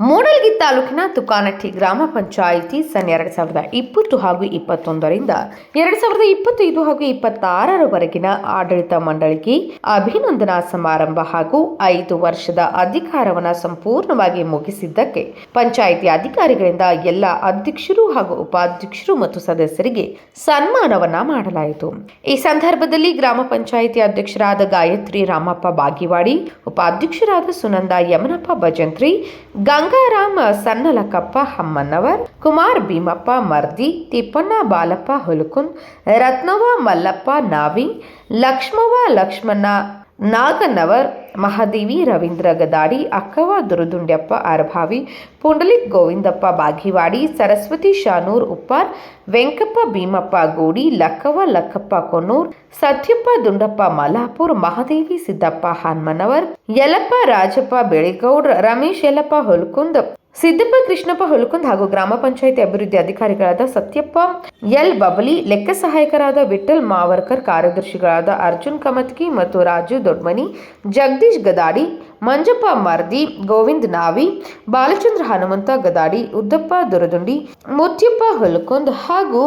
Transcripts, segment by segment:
ಮೂಡಲಗಿ ತಾಲೂಕಿನ ತುಕಾನಟ್ಟಿ ಗ್ರಾಮ ಪಂಚಾಯಿತಿ ಸನ್ ಎರಡು ಸಾವಿರದ ಇಪ್ಪತ್ತು ಹಾಗೂ ಇಪ್ಪತ್ತೊಂದರಿಂದ ಎರಡು ಸಾವಿರದ ಇಪ್ಪತ್ತೈದು ಹಾಗೂ ಇಪ್ಪತ್ತಾರರವರೆಗಿನ ಆಡಳಿತ ಮಂಡಳಿಗೆ ಅಭಿನಂದನಾ ಸಮಾರಂಭ ಹಾಗೂ ಐದು ವರ್ಷದ ಅಧಿಕಾರವನ್ನು ಸಂಪೂರ್ಣವಾಗಿ ಮುಗಿಸಿದ್ದಕ್ಕೆ ಪಂಚಾಯಿತಿ ಅಧಿಕಾರಿಗಳಿಂದ ಎಲ್ಲ ಅಧ್ಯಕ್ಷರು ಹಾಗೂ ಉಪಾಧ್ಯಕ್ಷರು ಮತ್ತು ಸದಸ್ಯರಿಗೆ ಸನ್ಮಾನವನ್ನ ಮಾಡಲಾಯಿತು. ಈ ಸಂದರ್ಭದಲ್ಲಿ ಗ್ರಾಮ ಪಂಚಾಯಿತಿ ಅಧ್ಯಕ್ಷರಾದ ಗಾಯತ್ರಿ ರಾಮಪ್ಪ ಬಾಗಿವಾಡಿ, ಉಪಾಧ್ಯಕ್ಷರಾದ ಸುನಂದ ಯಮನಪ್ಪ ಭಜಂತ್ರಿ ಗಂಗಾರಾಮ್ ಸನ್ನಲಕಪ್ಪ ಹಮ್ಮನವರ್ ಕುಮಾರ್ ಭೀಮಪ್ಪ ಮರ್ದಿ ತಿಪ್ಪಣ್ಣ ಬಾಲಪ್ಪ ಹುಲುಕುನ್ ರತ್ನವ ಮಲ್ಲಪ್ಪ ನಾವಿ ಲಕ್ಷ್ಮವ ಲಕ್ಷ್ಮಣ್ಣ ನಾಗನ್ನವರ್ ಮಹಾದೇವಿ, ರವೀಂದ್ರ ಗದಾಡಿ ಅಕ್ಕವ ದುರುದುಂಡ್ಯಪ್ಪ, ಅರಭಾವಿ, ಪುಂಡಲಿಕ್ ಗೋವಿಂದಪ್ಪ, ಬಾಗಿವಾಡಿ, ಸರಸ್ವತಿ ಶಾನೂರ್, ಉಪ್ಪಾರ್, ವೆಂಕಪ್ಪ, ಭೀಮಪ್ಪ, ಗೋಡಿ ಲಕ್ಕವ ಲಕ್ಕಪ್ಪ, ಕೊನ್ನೂರ್ ಸತ್ಯಪ್ಪ ದುಂಡಪ್ಪ ಮಲಾಪುರ್ ಮಹಾದೇವಿ, ಸಿದ್ದಪ್ಪ, ಹನ್ಮನವರ್ ಯಲಪ್ಪ ರಾಜಪ್ಪ, ಬೆಳಿಗೌಡ್ರ, ರಮೇಶ್ ಯಲಪ್ಪ ಹೊಲ್ಕುಂದ್ ಸಿದ್ದಪ್ಪ ಕೃಷ್ಣಪ್ಪ ಹುಲ್ಕುಂದ್ ಹಾಗೂ ಗ್ರಾಮ ಪಂಚಾಯಿತಿ ಅಭಿವೃದ್ಧಿ ಅಧಿಕಾರಿಗಳಾದ ಸತ್ಯಪ್ಪ ಎಲ್ ಬಬಲಿ, ಲೆಕ್ಕ ಸಹಾಯಕರಾದ ವಿಠಲ್ ಮಾವರ್ಕರ್, ಕಾರ್ಯದರ್ಶಿಗಳಾದ ಅರ್ಜುನ್ ಕಮತ್ಕಿ ಮತ್ತು ರಾಜು ದೊಡ್ಮನಿ, ಜಗದೀಶ್ ಗದಾಡಿ, ಮಂಜಪ್ಪ ಮರ್ದಿ, ಗೋವಿಂದ್ ನಾವಿ, ಬಾಲಚಂದ್ರ ಹನುಮಂತ ಗದಾಡಿ, ಉದ್ದಪ್ಪ ದುರದುಂಡಿ, ಮುತ್ಯಪ್ಪ ಹುಲ್ಕುಂದ್ ಹಾಗೂ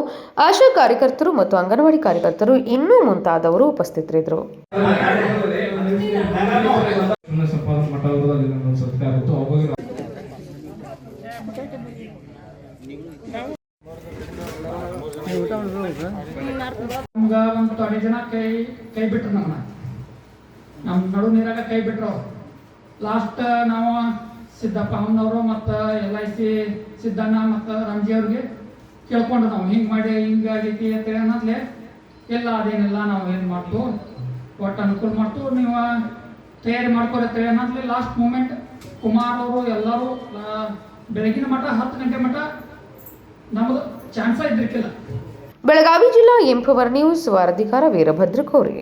ಆಶಾ ಕಾರ್ಯಕರ್ತರು ಮತ್ತು ಅಂಗನವಾಡಿ ಕಾರ್ಯಕರ್ತರು ಇನ್ನೂ ಮುಂತಾದವರು ಉಪಸ್ಥಿತರಿದ್ದರು. ಒಂದು ಜನ ಕೈ ಕೈ ಬಿಟ್ರು ನಮ್ಮನ್ನ ನಮ್ಮ ನಡು ನೀರಾಗ ಕೈ ಬಿಟ್ರು. ಲಾಸ್ಟ್ ನಾವು ಸಿದ್ದಪ್ಪ ಅಮ್ಮನವರು ಮತ್ತ ಎಲ್ ಐ ಸಿ ಸಿದ್ದಣ್ಣ ಮತ್ತ ರಂಜಿ ಅವ್ರಿಗೆ ಕೇಳ್ಕೊಂಡು ನಾವು, ಹಿಂಗೆ ಮಾಡಿ ಹಿಂಗಾಗೈತಿ ಅಂತೇಳಿ ಅನ್ನತ್ಲೆ ಎಲ್ಲ ಅದೇನೆಲ್ಲ ನಾವು ಏನು ಮಾಡ್ತು ಒಟ್ಟು ಅನುಕೂಲ ಮಾಡ್ತು ನೀವು ತಯಾರಿ ಮಾಡ್ಕೊಳತ್ತೇಳಿ ಅನ್ನೋದ್ಲೆ ಲಾಸ್ಟ್ ಮೂಮೆಂಟ್ ಕುಮಾರ್ ಅವರು ಎಲ್ಲರೂ ಬೆಳಗಿನ ಮಟ್ಟ ಹತ್ತು ಗಂಟೆ ಮಟ್ಟ ನಮ್ಮದು ಚಾನ್ಸ ಇದ್ರಿಕ್ಕಿಲ್ಲ ಬೆಳಗಾವಿ ಜಿಲ್ಲಾ ಎಂಪವರ್ ನ್ಯೂಸ್ ವಾರಧಿಕಾರ ವೀರಭದ್ರ ಕೋರಿ